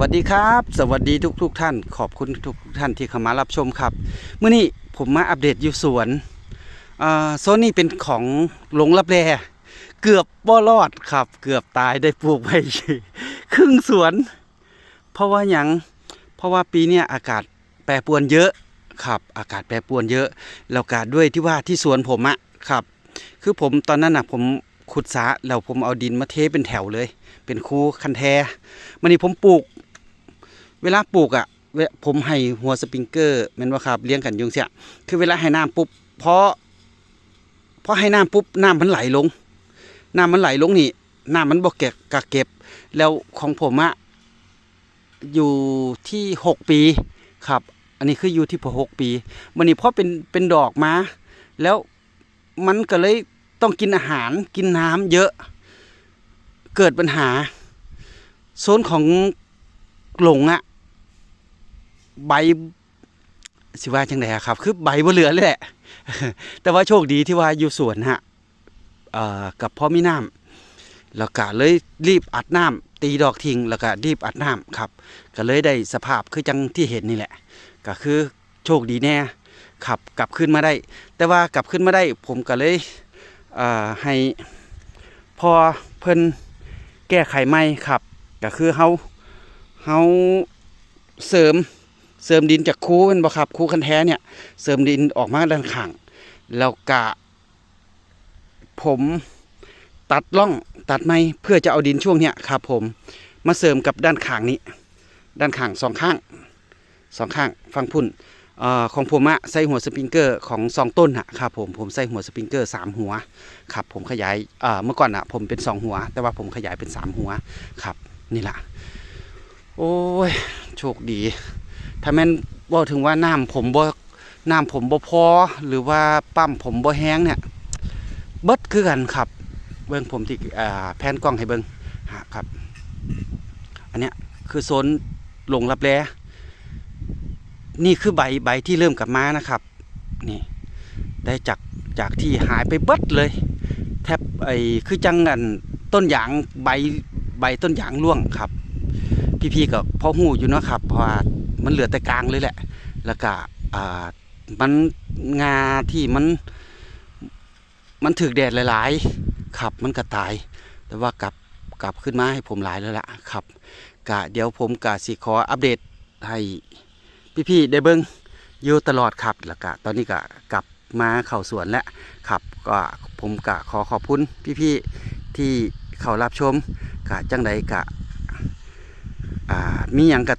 วัสดีครับ สวัสดีทุกทุกๆท่าน ขอบคุณทุกๆท่านที่เข้ามารับชมครับเมื่อนี้ผมมาอัปเดตอยู่สวนโซนนี้เป็นของหลงรับแลเกือบบ่รอดครับ เกือบตายได้ปลูกไปครึ่งสวน เพราะว่าหยังเพราะว่าปีเนี้ยอากาศแปรปรวนเยอะครับ อากาศแปรปรวนเยอะแล้วก็ด้วยที่ว่าที่สวนผมอะครับ คือผมตอนนั้นน่ะผมขุดสระแล้วผมเอาดินมาเทเป็นแถวเลย เป็นคูคันแทมันนี่ผมปลูก เวลาปลูกอะ่ะผมให้หัวสปริงเกอร์แม่นว่าครับเลี้ยงกันยุงเสียคือเวลาให้น้ำปุ๊บเพราะเพราะให้น้ำปุ๊บน้ำมันไหลลง น้ำมันไหลลงนี่น้ำมันบ่เก็บกักเก็บ แล้วของผมอะอยู่ที่หกปีครับ อันนี้คืออยู่ที่พอหกปีมันนี่เพราะเป็นเป็นดอกมาแล้วมันก็เลยต้องกินอาหารกินน้ำเยอะเกิดปัญหา โซนของหลงอะ ใบสิว่าจังไดครับ คือใบบ่เหลือเลยแหละ แต่ว่าโชคดีที่ว่าอยู่สวนฮะกับพ่อมีน้ำแล้วก็เลยรีบอัดน้ำตีดอกทิ้งแล้วก็รีบอัดน้ำครับ ก็เลยได้สภาพคือจังที่เห็นนี่แหละ ก็คือโชคดีแน่ขับกลับขึ้นมาได้ แต่ว่ากลับขึ้นมาได้ ผมก็เลยเให้พอเพิ่นแก้ไขใหม่ครับ ก็คือเฮาเฮาเสริม เสริมดินจากคูเป็นบ่ครับคูคันแท้เนี่ย เสริมดินออกมาด้านข้างแล้วกะ ผมตัดล่องตัดไม้เพื่อจะเอาดินช่วงเนี้ยครับผมมาเสริมกับด้านข้างนี้ ด้านข้างสองข้างสองข้างฟังพุ่นออของผมอะใส่หัวสปริงเกอร์ของสองต้นอะครับผมผมใส่หัวสปริงเกอร์สามหัวครับผมขยายเมื่อก่อนอะผมเป็นสองหัว แต่ว่าผมขยายเป็นสามหัวครับนี่แหละโอ้ยโชคดี ถ้าแม่นบอกถึงว่าน้ำผมบ่น้ำผมบ่พอ หรือว่าปั๊มผมบ่แห้งเนี่ยเบิดคือกันครับ เบิ่งผมที่แผนกล้องให้เบิ่งฮะครับ อันเนี้ยคือโซนหลงรับแลนี่คือใบใบที่เริ่มกลับมานะครับ นี่ ได้จากจากที่หายไปเบิดเลย แทบไอ้คือจังอันต้นยางใบใบต้นยางร่วงครับ พี่ๆกับพ่อหูอยู่นะครับเพราะว่า มันเหลือแต่กลางเลยแหละ แล้วก็มันงาที่มัน มันถึกแดดหลายๆครับมันก็ตาย แต่ว่ากลับกลับขึ้นมาให้ผมหลายแล้วล่ะครับกะเดี๋ยวผมกะสิขออัปเดตให้พี่ๆได้เบิ้งอยู่ตลอดครับแล้วก็ตอนนี้ก็กลับมาเข้าสวนแล้วครับก็ผมกะขอขอบคุณพี่ๆที่เข้ารับชมกะจังใดกะมีอย่างกับ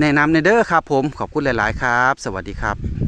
แนะนำในเด้อครับผมขอบคุณหลาย ๆ ครับ สวัสดีครับ